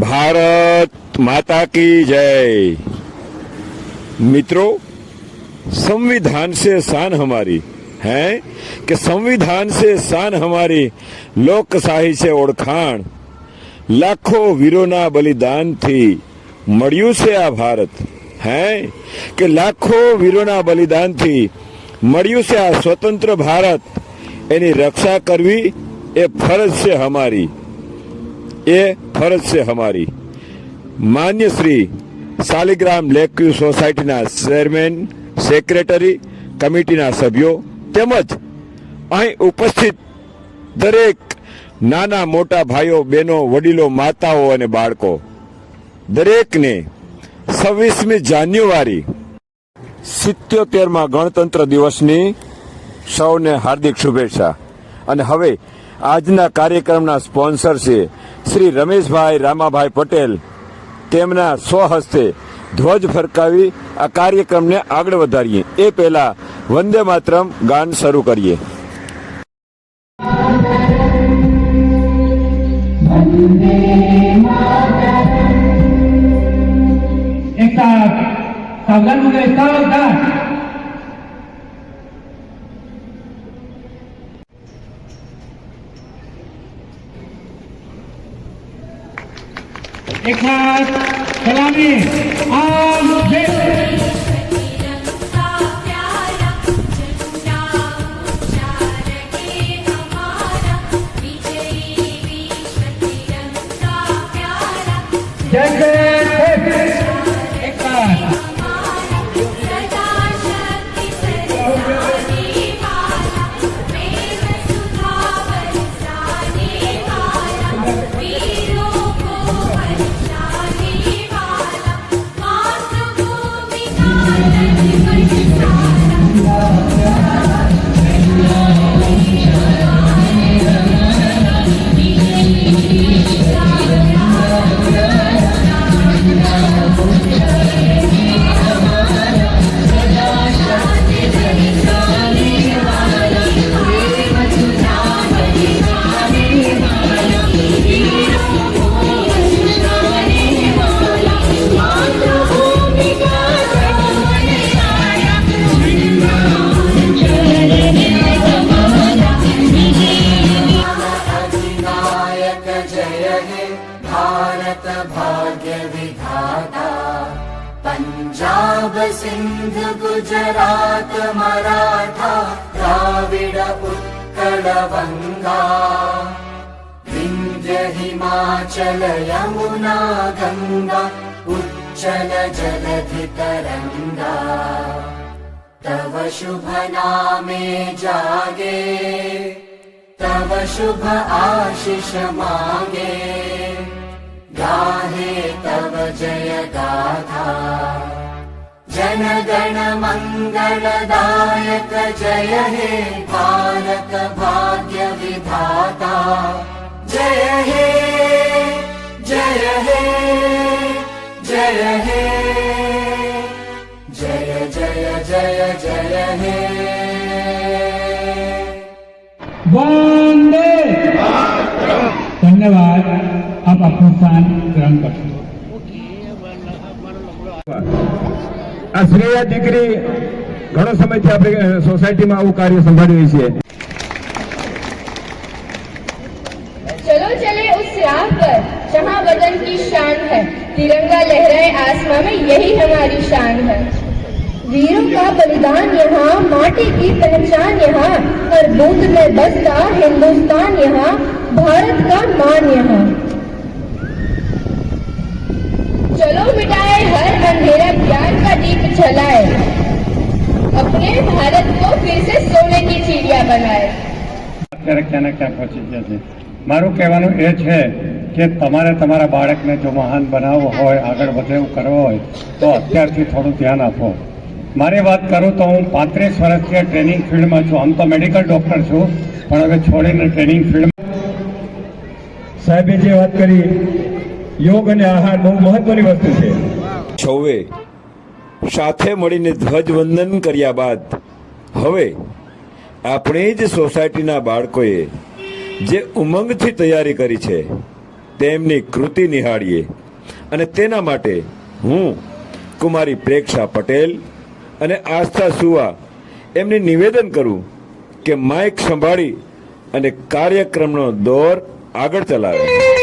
ભારત माता की जय मित्रों संविधान से शान हमारी है कि संविधान से शान हमारी લોકશાહી છે ઓળખાણ લાખો વીરોના બલિદાનથી મળ્યું છે આ ભારત હે કે લાખો વીરોના બલિદાનથી મળ્યું છે આ સ્વતંત્ર ભારત એની રક્ષા કરવી એ ફરજ છે હમારી એ ફરજ છે હમારી માન્ય શ્રી શાલિગ્રામ લેકવ્યુ સોસાયટીના ચેરમેન, સેક્રેટરી, કમિટીના સભ્યો તેમજ અહીં ઉપસ્થિત દરેક નાના મોટા ભાઈઓ, બહેનો, વડીલો, માતાઓ અને બાળકો. દરેકને છવ્વીસમી જાન્યુઆરી સિત્યોતેરમાં ગણતંત્ર દિવસની સૌને હાર્દિક શુભેચ્છા. અને હવે આજના કાર્યક્રમના સ્પોન્સર છે શ્રી રમેશભાઈ રામાભાઈ પટેલ તેમના સ્વહસ્તે ધ્વજ ફરકાવી આ કાર્યક્રમને આગળ વધારીએ. એ પહેલા વંદે માત્રમ ગાન શરૂ કરીએ. Está hablando de estado de हमारा विजयी विश्व तिरंगा प्यारा जय जय गुजरात मराठा द्राविड उत्कल वङ्गा विन्ध्य हिमाचल यमुना गङ्गा उच्चल जलधि तरङ्गा तव शुभ नामे जागे तव शुभ आशिष मागे। गाहे तव जय गाथा जन गण मङ्गलदायक जय हे भारत भाग्य विधाता जय हे जय हे जय हे जय जय जय जय हे वंदे धन्यवाद आप अपना स्थान ग्रहण कर આ શ્રેયા દીકરી ઘણો સમયથી આપણે સોસાયટીમાં આવું કાર્ય સંભાળી રહી છે चलो चले उस राह पर जहाँ वतन की शान है तिरंगा लहराए आसमां में यही हमारी शान है वीरों का बलिदान यहाँ माटी की पहचान यहाँ हर बूंद में बसता हिंदुस्तान यहाँ भारत का मान यहाँ चलो मिटाए हर अंधेरा प्यार का दीप जलाए अपने भारत को फिर से सोने की चिड़िया बनाए અત્યારે ક્યાં ને ક્યાં પહોંચી ગયા છે મારું કહેવાનું એ છે કે તમારે તમારા બાળકને જો મહાન બનાવવો હોય આગળ વધે એવું કરવો હોય તો અત્યારથી થોડું ધ્યાન આપો મારી વાત કરું તો હું પાંત્રીસ વર્ષથી ટ્રેનિંગ ફિલ્ડમાં છું આમ તો મેડિકલ ડૉક્ટર છું પણ હવે છોડીને ટ્રેનિંગ ફિલ્ડ સાહેબે જે વાત કરી યોગ અને આહાર બહુ મહત્વની વસ્તુ છે સૌએ સાથે મળીને ધ્વજવંદન કર્યા બાદ, હવે આપણે જ સોસાયટીના બાળકોએ જે ઉમંગથી તૈયારી કરી છે, તેમની કૃતિ નિહાળીએ. અને તેના માટે હું કુમારી પ્રેક્ષા પટેલ અને આસ્થા સુવા એમને નિવેદન કરું કે માઇક સંભાળી અને કાર્યક્રમનો દોર આગળ ચલાવે.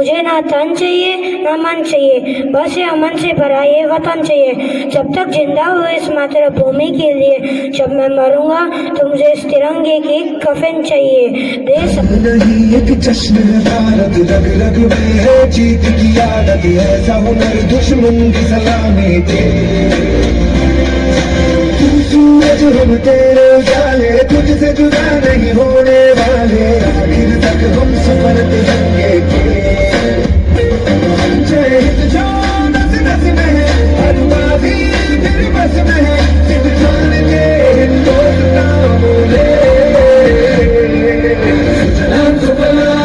मुझे ना तन चाहिए, ना मन चाहिए। बस ये अमन से भरा ये वतन चाहिए। जब तक ज़िंदा हूँ इस मातृभूमि के लिए, जब मैं मरूँगा तो मुझे इस तिरंगे की कफन चाहिए। देश एक भारत में है, जीत की आदत ऐसा हुनर दुश्मन की सलामी सूरज हम तेरे उजाले तुझसे जुदा नहीं होने वाले। आखिर तक हम सफ़र तिरंगे I'm so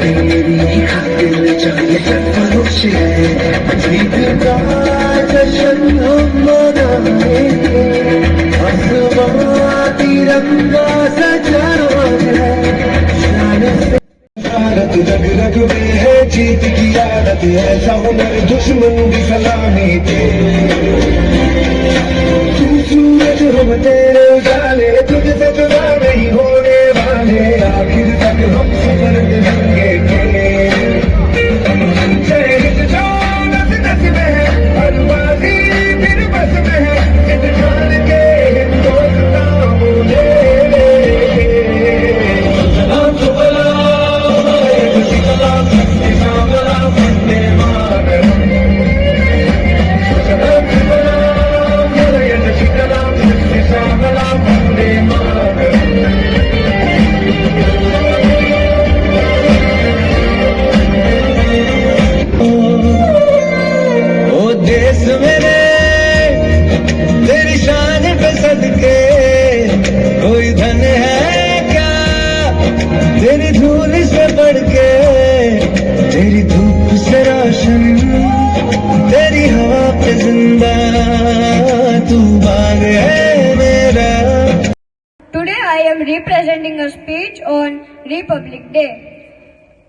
तेरी ही खातिर चाहिए सरफरोश है जीत का जश्न हम मनाएंगे आसमां तिरंगा सजा है शान से भारत रग रग में है जीत की आदत ऐसा हुनर दुश्मन की सलामी थे Representing a speech on Republic Day.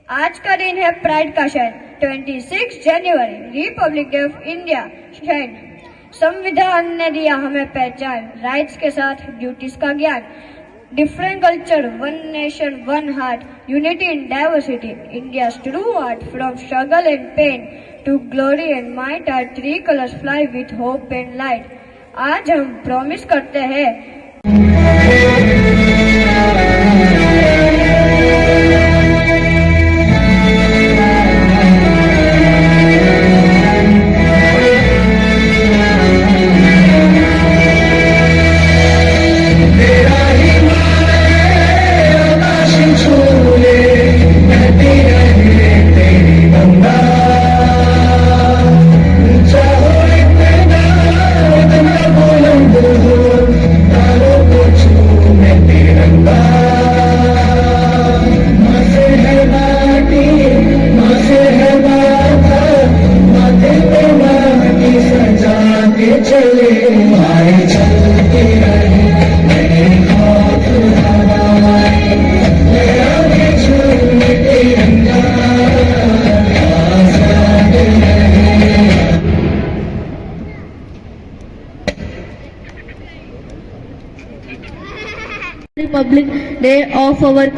आज का दिन है प्राइड का क्षण 26 January Republic Day of India क्षण। संविधान ने दिया हमें पहचान राइट्स के साथ ड्यूटीज़ का ज्ञान। Different culture one nation one heart unity in diversity India true art from struggle and pain to glory and might are three colours fly with hope and light आज हम प्रॉमिस करते हैं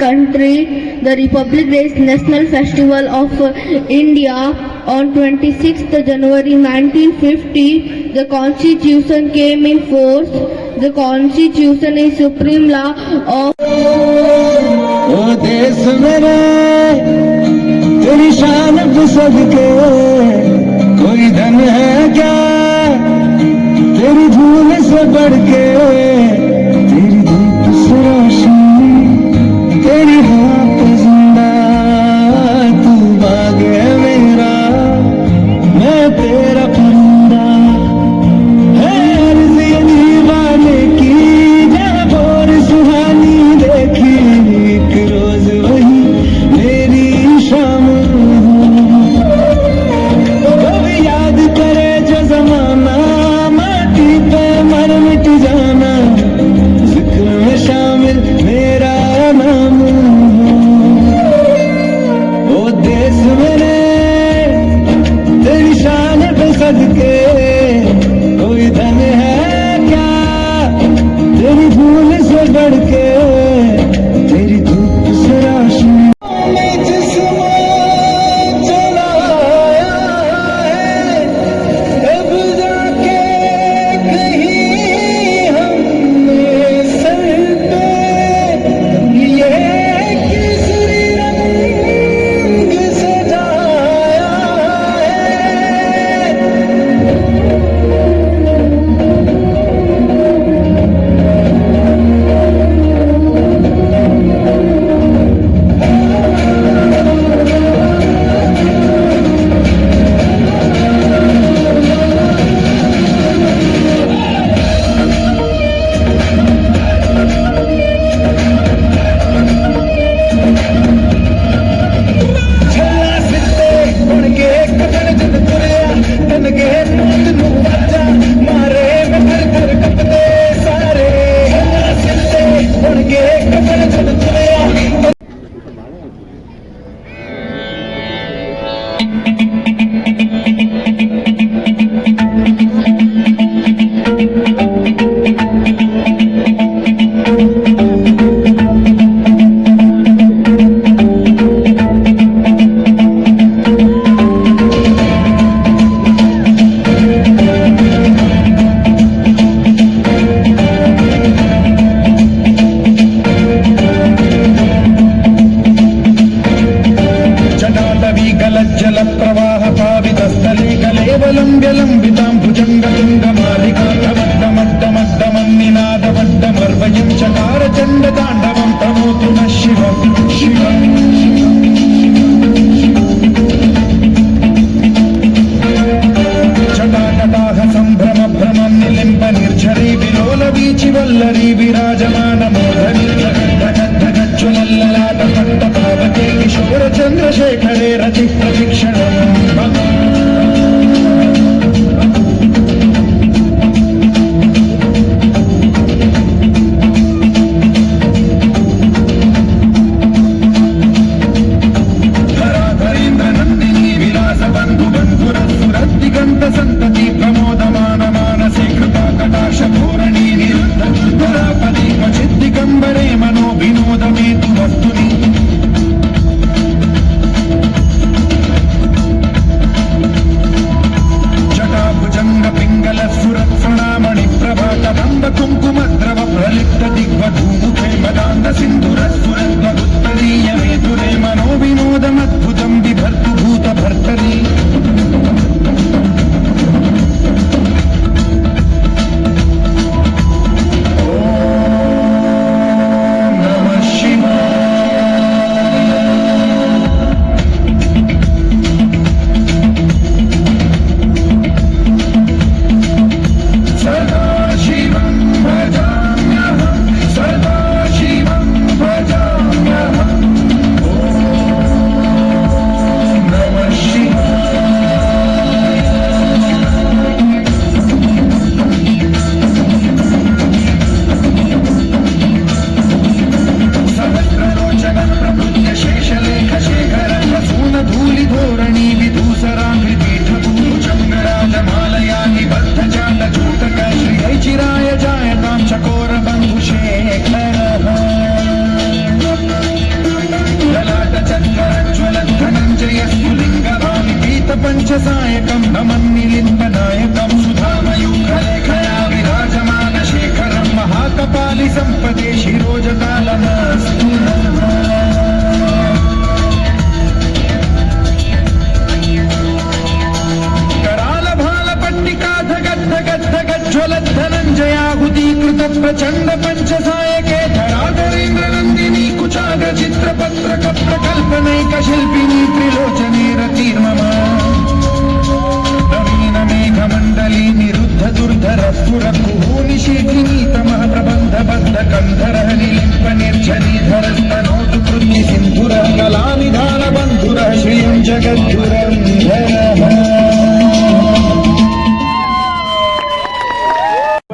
country. The Republic Day is national festival of uh, India on 26th January 1950. The constitution came in force. The constitution is supreme law of ओ देश मेरे तेरी शान पे सदके कोई धन है क्या तेरी धूल से बढ़ के You.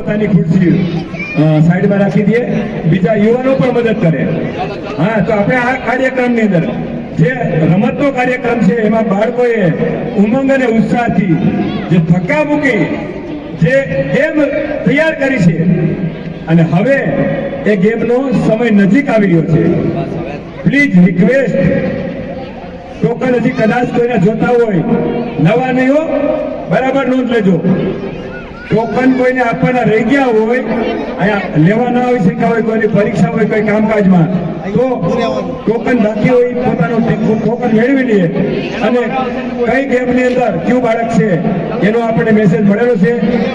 પોતાની ખુરશી સાઈડમાં રાખી દઈએ. બીજા યુવાનો પણ મદદ કરે. હા, તો આપણે આ કાર્યક્રમની અંદર જે રમતનો કાર્યક્રમ છે, એમાં બાળકોએ ઉમંગ અને ઉત્સાહથી જે ધક્કા મૂકી જે ગેમ તૈયાર કરી છે, અને હવે એ ગેમનો સમય નજીક આવી રહ્યો છે. પ્લીઝ રિક્વેસ્ટ ટોકન હજી કદાચ કોઈને જોતા હોય, નવા નહીં હો, બરાબર નોંધ લેજો. ટોકન કોઈને આપવાના રહી ગયા હોય, અહીંયા લેવા ના આવી શક્યા હોય, કોઈની પરીક્ષા હોય, કોઈ કામકાજમાં, તો ટોકન બાકી હોય પોતાનું ટોકન મેળવી લઈએ અને કઈ ગેમની અંદર કયું બાળક છે, એનો આપણને મેસેજ મળેલો છે.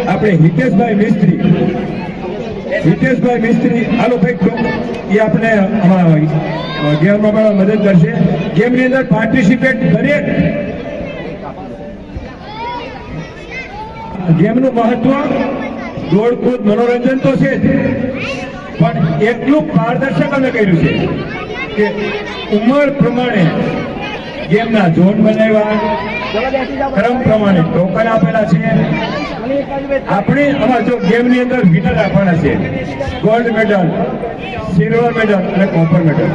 આપણે હિતેશભાઈ મિસ્ત્રી હિતેશભાઈ મિસ્ત્રી, હાલો ભાઈ, ટોક, એ આપણે ગેમમાં મદદ કરશે. ગેમની અંદર પાર્ટિસિપેટ દરેક ગેમનું મહત્વ દોડકૂદ મનોરંજન તો છે જ. પણ એટલું પારદર્શક અમે કર્યું છે કે ઉંમર પ્રમાણે ગેમના ઝોન બનાવ્યા. ક્રમ પ્રમાણે ટોકન આપેલા છે. આપણે આમાં જો ગેમની અંદર વિનર આપવાના છે, ગોલ્ડ મેડલ, સિલ્વર મેડલ અને કોપર મેડલ.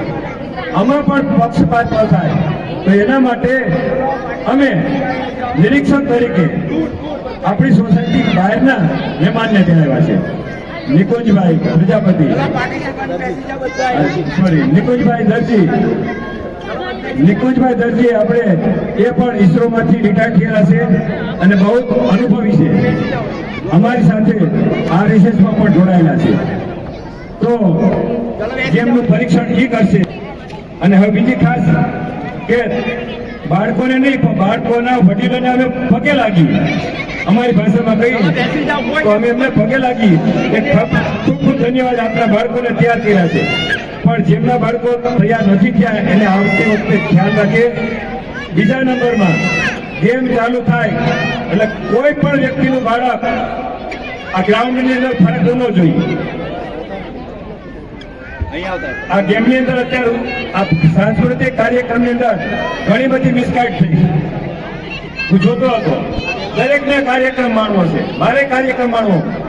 આમાં પણ પક્ષપાત ન થાય. તો એના માટે અમે નિરીક્ષક તરીકે આપણી સોસાયટી બહારના મહેમાનને તેડાવ્યા છે. નિકુંજભાઈ પ્રજાપતિ. સોરી નિકુંજભાઈ દરજી. નિકુંજભાઈ દરજી આપણે એ પણ ઈસરોમાંથી રિટાયર થયેલા છે અને બહુ અનુભવી છે. અમારી સાથે આ રિસર્ચમાં પણ જોડાયેલા છે. તો જેમનું પરીક્ષણ એ કરશે. અને હવે બીજી ખાસ કે બાળકોને નહીં પણ બાળકોના વડીલોને અમે પગે લાગી અમારી ભાષામાં કહી તો અમે એમને પગે લાગી. ખૂબ ખૂબ ધન્યવાદ. આપણા બાળકોને તૈયાર કર્યા છે. પણ જેમના બાળકો તૈયાર નથી થયા એને આવતી વખતે ખ્યાલ રાખે. બીજા નંબરમાં ગેમ ચાલુ થાય. એટલે કોઈ પણ વ્યક્તિનું બાળક આ ગ્રાઉન્ડની અંદર ફરક ન જોઈએ. આ ગેમની અંદર અત્યારે આ સાંસ્કૃતિક કાર્યક્રમની અંદર ઘણી બધી મિસગાઈડ થઈ. હું જોતો હતો. દરેકને કાર્યક્રમ માણવો છે. મારે કાર્યક્રમ માણવો.